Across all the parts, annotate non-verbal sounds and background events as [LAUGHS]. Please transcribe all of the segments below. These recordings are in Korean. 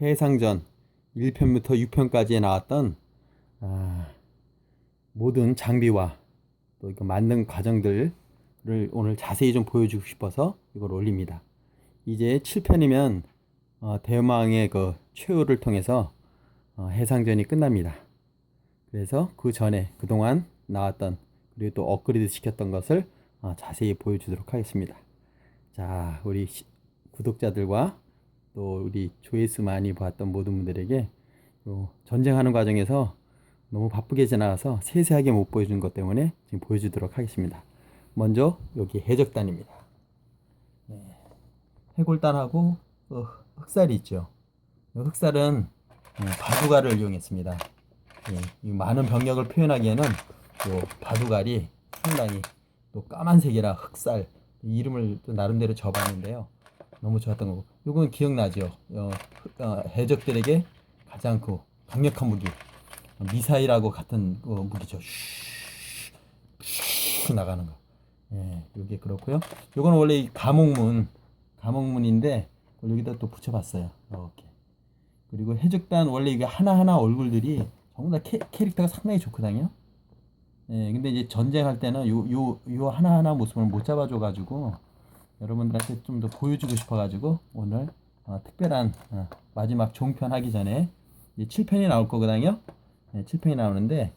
해상전 1편부터 6편까지에 나왔던 아, 모든 장비와 또 이거 만든 과정들을 오늘 자세히 좀 보여주고 싶어서 이걸 올립니다. 이제 7편이면 어, 대망의 그 최후를 통해서 어, 해상전이 끝납니다. 그래서 그 전에 그동안 나왔던 그리고 또 업그레이드 시켰던 것을 어, 자세히 보여주도록 하겠습니다. 자, 우리 시- 구독자들과 또 우리 조회수 많이 봤던 모든 분들에게 요 전쟁하는 과정에서 너무 바쁘게 지나가서 세세하게 못 보여준 것 때문에 지금 보여주도록 하겠습니다. 먼저 여기 해적단입니다. 네. 해골단하고 어, 흑살이 있죠. 이 흑살은 어, 바둑알을 이용했습니다. 예, 이 많은 병력을 표현하기에는 요 바둑알이 상당히 또 까만색이라 흑살 이 이름을 또 나름대로 접었는데요. 너무 좋았던 거고. 요건 기억나죠? 어, 흑- 어, 해적들에게 가장 그 강력한 무기 어, 미사일하고 같은 그 무기죠. 슈, 슈 나가는 거. 예, 요게 그렇고요. 요거는 원래 이 감옥문 감옥문인데 여기다 또 붙여봤어요. 이렇게. 그리고 해적단 원래 이게 하나하나 얼굴들이 전부 다 캐, 캐릭터가 상당히 좋거든요. 예, 근데 이제 전쟁할 때는 요, 요, 요 하나하나 모습을 못 잡아줘가지고 여러분들한테 좀 더 보여주고 싶어가지고 오늘 어, 특별한 어, 마지막 종편 하기 전에 이제 7편이 나올 거거든요. 예, 7편이 나오는데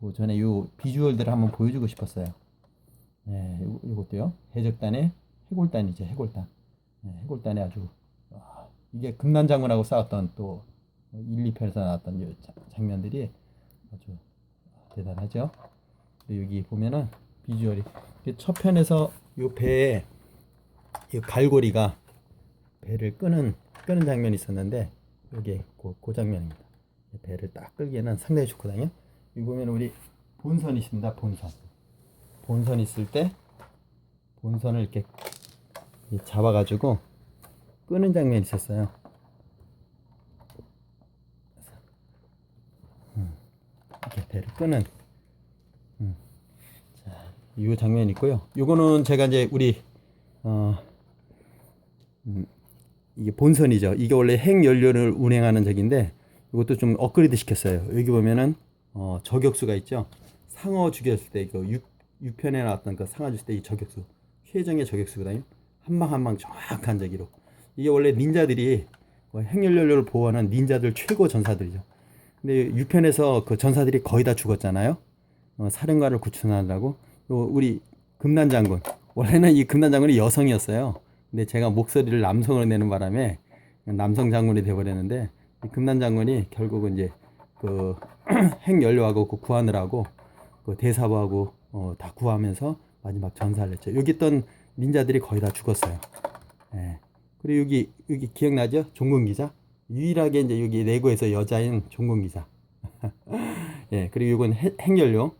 그 전에 요 비주얼들을 한번 보여주고 싶었어요. 예, 요, 요것도요. 해적단의 해골단이죠, 해골단. 예, 해골단이 아주 와, 이게 금난장군하고 싸웠던 또 1, 2편에서 나왔던 요 자- 장면들이 아주 대단하죠. 여기 보면은 비주얼이 첫 편에서 요 배에 이 갈고리가 배를 끄는 끄는 장면이 있었는데 이게 그, 그 장면입니다. 이 배를 딱 끌기에는 상당히 좋거든요. 여기 보면 우리 본선 있습니다. 본선. 본선 있을 때 본선을 이렇게 이 잡아가지고 끄는 장면이 있었어요. 음, 이렇게 배를 끄는 음. 자, 이 장면이 있고요. 요거는 제가 이제 우리 어 음, 이게 본선이죠. 이게 원래 핵 연료를 운행하는 적인데 이것도 좀 업그레이드 시켰어요. 여기 보면은 어, 저격수가 있죠. 상어 죽였을 때그 6, 6편에 나왔던 그 상어 죽였을 때 이 저격수 최정의 저격수거든요. 한방 한 방 정확한 저기로. 이게 원래 닌자들이 그 핵연료를 보호하는 닌자들 최고 전사들이죠. 근데 6편에서 그 전사들이 거의 다 죽었잖아요. 어, 사령관을 구출하느라고 요 우리 금난 장군 원래는 이 금난 장군이 여성이었어요. 근데 제가 목소리를 남성으로 내는 바람에 남성 장군이 돼버렸는데 이 금난 장군이 결국은 이제 그 [CLEARS THROAT] 핵 연료하고 그 구하느라고 그 대사부하고 어, 다 구하면서 마지막 전사를 했죠. 여기 있던 닌자들이 거의 다 죽었어요. 예. 그리고 여기 여기 기억나죠? 종군 기자 유일하게 이제 여기 내고에서 여자인 종군 기자. [LAUGHS] 예. 그리고 이건 핵, 핵연료.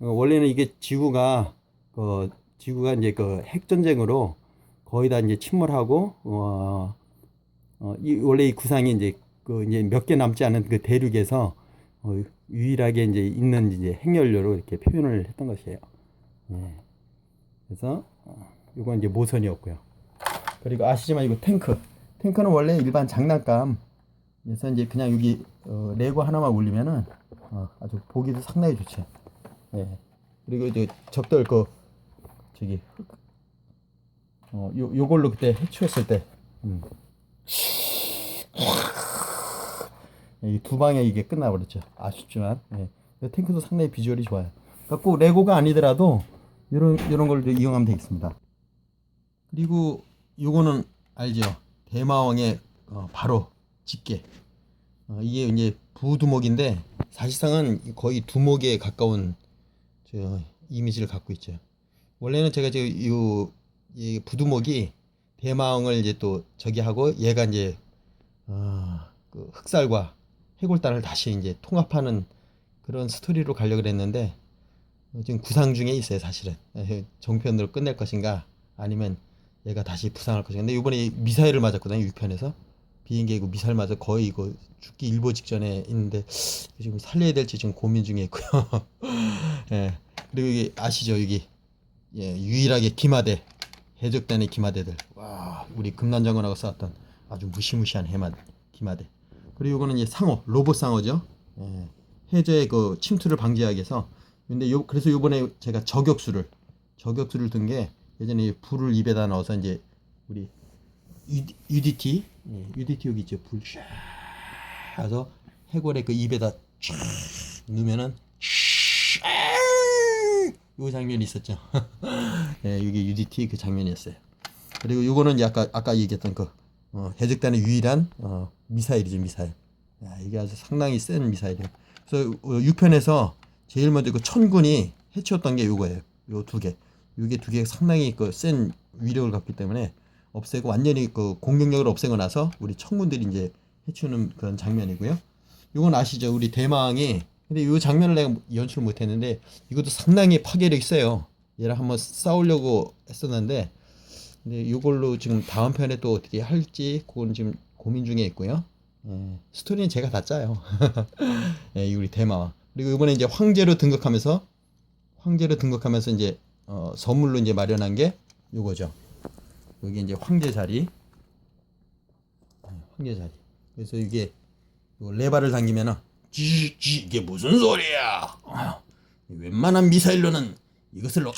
어, 원래는 이게 지구가 그 지구가 이제 그 핵 전쟁으로 거의 다 이제 침몰하고 어, 어, 이 원래 이 구상이 이제 그 이제 몇 개 남지 않은 그 대륙에서 어, 유일하게 이제 있는 이제 핵연료로 이렇게 표현을 했던 것이에요. 예. 그래서 어, 이건 이제 모선이었고요. 그리고 아시지만 이거 탱크. 탱크는 원래 일반 장난감. 그래서 이제 그냥 여기 어, 레고 하나만 올리면은 어, 아주 보기도 상당히 좋죠. 예. 그리고 이제 적들 그 저기 어, 요 요걸로 그때 해치웠을 때 음. 이두 방에 이게 끝나버렸죠. 아쉽지만 예. 이 탱크도 상당히 비주얼이 좋아요. 그러니까 꼭 레고가 아니더라도 이런 이런 걸 이용하면 되겠습니다. 그리고 요거는 알죠? 대마왕의 어, 바로 집게. 어, 이게 이제 부두목인데 사실상은 거의 두목에 가까운 저 이미지를 갖고 있죠. 원래는 제가 저요 이 부두목이 대마왕을 이제 또 저기 하고 얘가 이제 어, 그 흑살과 해골단을 다시 이제 통합하는 그런 스토리로 가려고 그랬는데 어, 지금 구상 중에 있어요 사실은. 에, 정편으로 끝낼 것인가 아니면 얘가 다시 부상할 것인가. 근데 이번에 미사일을 맞았거든요 6편에서. 비행기고 미사일 맞아 거의 이거 죽기 일보 직전에 있는데 지금 살려야 될지 지금 고민 중에 있고요. [LAUGHS] 예. 그리고 이게 아시죠? 여기 예 유일하게 기마대 해적단의 기마대들 와 우리 금난장군하고 싸웠던 아주 무시무시한 해만 기마대. 그리고 이거는 이제 상어, 로봇 상어죠. 예. 해저의 그 침투를 방지하기 위해서. 근데 요 그래서 요번에 제가 저격수를 저격수를 든 게 예전에 불을 입에다 넣어서 이제 우리 UDT 예, UDT 여기 있죠. 불 샤. 해서 해골의 그 입에다 쫙 넣으면은 요 장면이 있었죠. [LAUGHS] 예, 이게 UDT 그 장면이었어요. 그리고 요거는 아까 아까 얘기했던 그 어, 해적단의 유일한 어, 미사일이죠 미사일. 야, 이게 아주 상당히 센 미사일이에요. 그래서 어, 6편에서 제일 먼저 그 천군이 해치웠던 게 요거예요. 요 두 개. 요게 두개 상당히 그 센 위력을 갖기 때문에 없애고 완전히 그 공격력을 없애고 나서 우리 천군들이 이제 해치우는 그런 장면이고요. 요건 아시죠? 우리 대망이 근데 요 장면을 내가 연출을 못했는데 이것도 상당히 파괴력 있어요. 얘랑 한번 싸우려고 했었는데 근데 이걸로 지금 다음 편에 또 어떻게 할지 그건 지금 고민 중에 있고요. 예, 스토리는 제가 다 짜요. [LAUGHS] 예, 이 우리 대마와 그리고 이번에 이제 황제로 등극하면서 황제로 등극하면서 이제 어, 선물로 이제 마련한 게 요거죠. 여기 이제 황제 자리, 예, 황제 자리. 그래서 이게 요 레바를 당기면은 찌찌 이게 무슨 소리야? 아, 웬만한 미사일로는 이것을 어-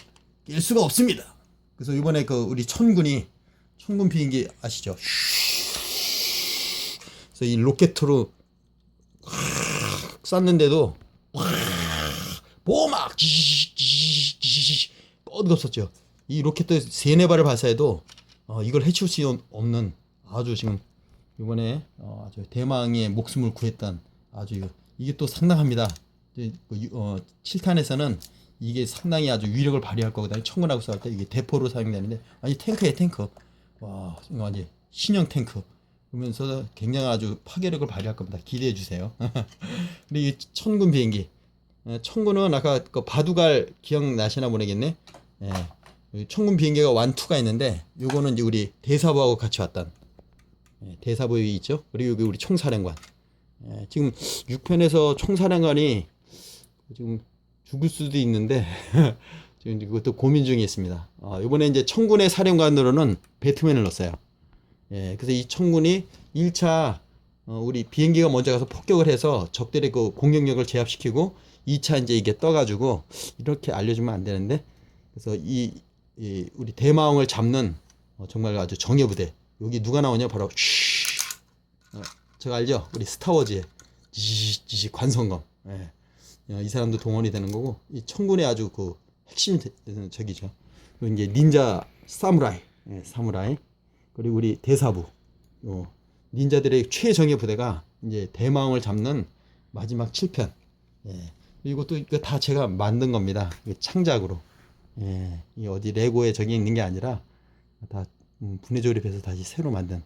깰 수가 없습니다. 그래서 이번에 그 우리 천군이 천군 비행기 아시죠? 그래서 이 로켓으로 확 쐈는데도 확 보막 뻗었었죠. 이 로켓도 세네 발을 발사해도 어, 이걸 해치울 수 없는 아주 지금 이번에 어, 아주 대망의 목숨을 구했던 아주 이게 또 상당합니다. 그 유- 어, 7탄에서는 이게 상당히 아주 위력을 발휘할 거거든요. 청군하고 싸울 때 이게 대포로 사용되는데 아니 탱크에 탱크. 와, 완전 신형 탱크. 그러면서 굉장히 아주 파괴력을 발휘할 겁니다. 기대해 주세요. [LAUGHS] 그리고 이 천군 비행기. 예, 천군은 아까 그 바두갈 기억나시나 모르겠네. 예. 이 천군 비행기가 완투가 있는데 요거는 이제 우리 대사부하고 같이 왔던 예, 대사부 여기 있죠. 그리고 여기 우리 총사령관. 예, 지금 6편에서 총사령관이 지금 죽을 수도 있는데 [LAUGHS] 지금 그것도 고민 중에 있습니다. 어, 이번에 이제 청군의 사령관으로는 배트맨을 넣었어요. 예, 그래서 이 청군이 1차 어, 우리 비행기가 먼저 가서 폭격을 해서 적들의 그 공격력을 제압시키고 2차 이제 이게 떠가지고 이렇게 알려주면 안 되는데 그래서 이, 이 우리 대마왕을 잡는 어, 정말 아주 정예 부대 여기 누가 나오냐 바로 어, 제가 알죠? 우리 스타워즈의 지지지 관성검 예. 어, 이 사람도 동원이 되는 거고 이 청군의 아주 그 핵심 대- 적이죠. 그리고 이제 닌자 사무라이. 예, 사무라이. 그리고 우리 대사부. 요 닌자들의 최정예 부대가 이제 대마왕을 잡는 마지막 7편. 예. 이것도 이거 다 제가 만든 겁니다. 창작으로. 예. 이 어디 레고에 저기 있는 게 아니라 다 음, 분해 조립해서 다시 새로 만든.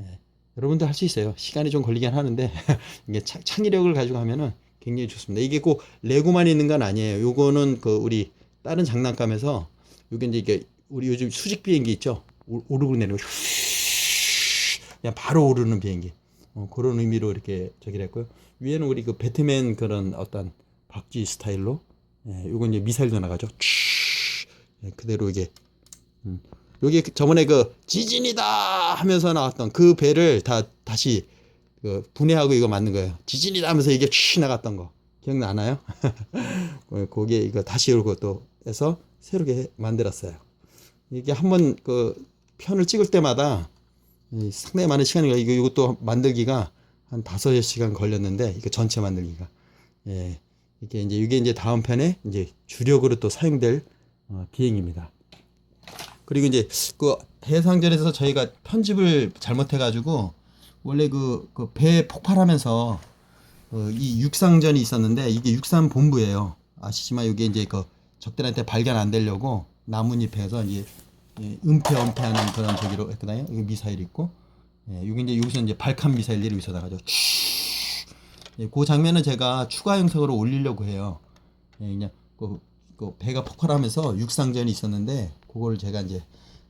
예. 여러분도 할 수 있어요. 시간이 좀 걸리긴 하는데 [LAUGHS] 이게 창, 창의력을 가지고 하면은 굉장히 좋습니다. 이게 꼭 레고만 있는 건 아니에요. 요거는 그 우리 다른 장난감에서 요게 이제 이게 우리 요즘 수직 비행기 있죠? 오- 오르고 내리고 [LAUGHS] 그냥 바로 오르는 비행기. 어, 그런 의미로 이렇게 저기를 했고요. 위에는 우리 그 배트맨 그런 어떤 박쥐 스타일로 예, 요건 이제 미사일도 나가죠. [LAUGHS] 예, 그대로 이게 음. 여기 저번에 그 지진이다 하면서 나왔던 그 배를 다 다시 그 분해하고 이거 만든 거예요. 지진이다 하면서 이게 취 나갔던 거 기억나나요? [LAUGHS] 거기에 이거 다시 열고 또 해서 새롭게 해- 만들었어요. 이게 한번 그 편을 찍을 때마다 이 상당히 많은 시간이 걸려. 이거 이것도 만들기가 한 다섯 시간 걸렸는데 이거 전체 만들기가 예 이게 이제 이게 이제 다음 편에 이제 주력으로 또 사용될 어, 비행입니다. 그리고 이제 그 해상전에서 저희가 편집을 잘못해가지고 원래 그배 폭발하면서 어, 이 육상전이 있었는데 이게 육상 본부예요. 아시지만 이게 이제 그 적들한테 발견 안 되려고 나뭇잎에서 이제 예, 은폐 은폐하는 그런 저기로 했거든요. 여기 미사일 있고, 예, 여기 이제 여기서 이제 발칸 미사일들이 여기서 나가죠. 예, 그 장면은 제가 추가 영상으로 올리려고 해요. 예, 그냥 그, 그 배가 폭발하면서 육상전이 있었는데 그걸 제가 이제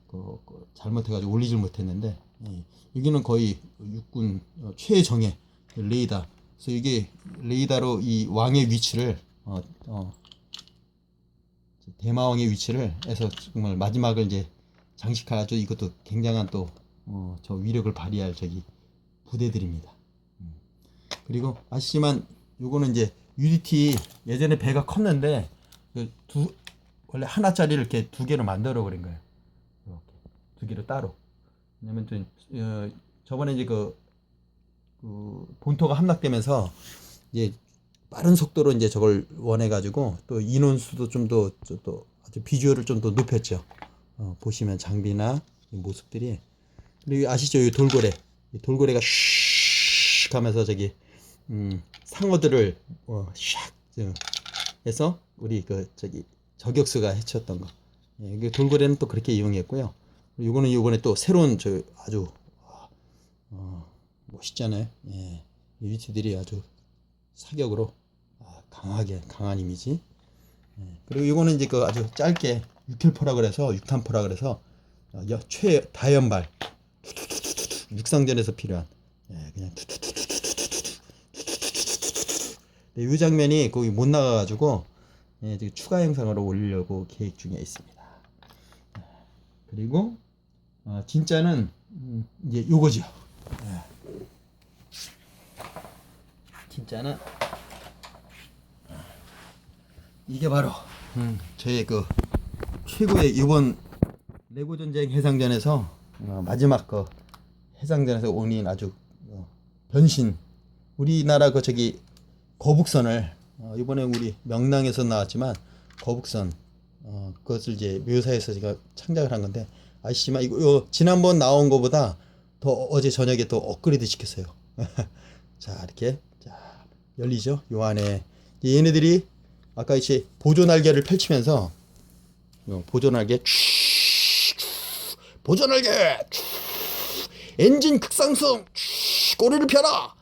그, 그 잘못해가지고 올리질 못했는데 예, 여기는 거의 육군 어, 최정예 레이더. 그래서 이게 레이더로 이 왕의 위치를 어, 어, 대마왕의 위치를 해서 정말 마지막을 이제 장식하죠. 이것도 굉장한 또 어, 저 위력을 발휘할 저기 부대들입니다. 그리고 아시지만 요거는 이제 UDT 예전에 배가 컸는데 그 두 원래 하나짜리를 이렇게 두 개로 만들어 버린 거예요. 이렇게 두 개로 따로. 왜냐면 좀 어, 저번에 이제 그, 그 본토가 함락되면서 이제 빠른 속도로 이제 저걸 원해 가지고 또 인원수도 좀더또 아주 비주얼을 좀 더 높였죠. 어, 보시면 장비나 이 모습들이 그리고 아시죠? 이 돌고래. 이 돌고래가 슉 하면서 저기 음, 상어들을 어, 샥 저, 해서 우리 그 저기 저격수가 해쳤던 거. 예, 돌고래는 또 그렇게 이용했고요. 요거는 요번에 또 새로운 저 아주 어, 멋있잖아요. 예. 이 위치들이 아주 사격으로 아, 강하게 강한 이미지. 예. 그리고 이거는 이제 그 아주 짧게 6킬포라 그래서 6탄포라 그래서 어, 여- 최 다연발 육상전에서 필요한 예, 그냥 네, 이 장면이 거기 못 나가가지고 예, 지금 추가 영상으로 올리려고 계획 중에 있습니다. 예, 그리고 어, 진짜는 음, 이제 요거죠. 예. 진짜는 이게 바로 음, 저의 그 최고의 이번 레고 전쟁 해상전에서 어, 마지막 그 해상전에서 온인 아주 어, 변신 우리나라 그 저기 거북선을 어, 이번에 우리 명랑에서 나왔지만 거북선 어, 그것을 이제 묘사해서 제가 창작을 한 건데 아시지만 이거 요 지난번 나온 거보다 더 어제 저녁에 또 업그레이드 시켰어요. [LAUGHS] 자 이렇게 자 열리죠. 요 안에 얘네들이 아까 이제 보조 날개를 펼치면서 요 보조 날개 보조 날개 엔진 극상승 꼬리를 펴라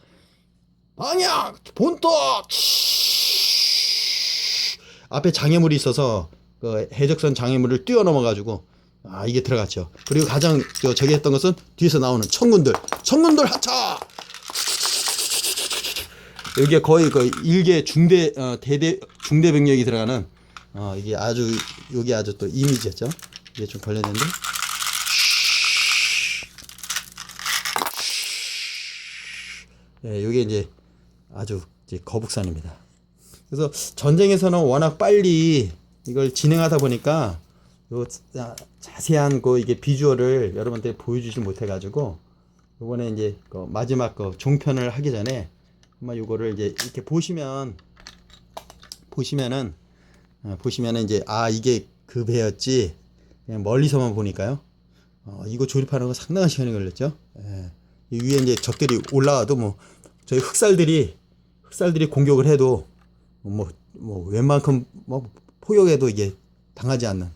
방향 본토 앞에 장애물이 있어서 그 해적선 장애물을 뛰어넘어 가지고 아 이게 들어갔죠. 그리고 가장 저 저기 했던 것은 뒤에서 나오는 청군들. 청군들 하차! 여기에 거의 그 일개 중대 어, 대대 중대 병력이 들어가는 어 이게 아주 여기 아주 또 이미지였죠. 이게 좀 걸렸는데. 예, 이게 이제 아주 이제 거북선입니다. 그래서 전쟁에서는 워낙 빨리 이걸 진행하다 보니까 요 자- 자세한 그 이게 비주얼을 여러분한테 보여주지 못해가지고 요번에 이제 그 마지막 그 종편을 하기 전에 아마 요거를 이제 이렇게 보시면 보시면은 어, 보시면은 이제 아 이게 그 배였지 그냥 멀리서만 보니까요. 어, 이거 조립하는 거 상당한 시간이 걸렸죠. 예. 이 위에 이제 적들이 올라와도 뭐 저희 흑살들이 흑살들이 공격을 해도 뭐 뭐 웬만큼 뭐 포격해도 이게 당하지 않는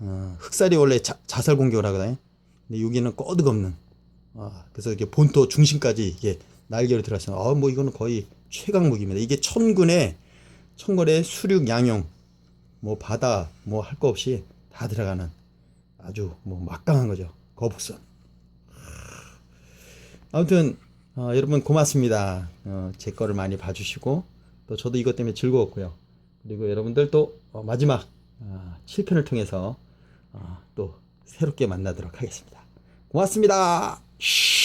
어, 흑살이 원래 자, 자살 공격을 하거든요. 근데 여기는 꺼득 없는 아, 그래서 이렇게 본토 중심까지 이게 날개로 들어갔어요. 아, 뭐 이거는 거의 최강 무기입니다. 이게 천군의 천군의 수륙 양용 뭐 바다 뭐 할 거 없이 다 들어가는 아주 뭐 막강한 거죠. 거북선. 아무튼 어, 여러분 고맙습니다. 어, 제 거를 많이 봐주시고 또 저도 이것 때문에 즐거웠고요. 그리고 여러분들 또 어, 마지막 어, 7편을 통해서 어, 또 새롭게 만나도록 하겠습니다. 고맙습니다. 쉬.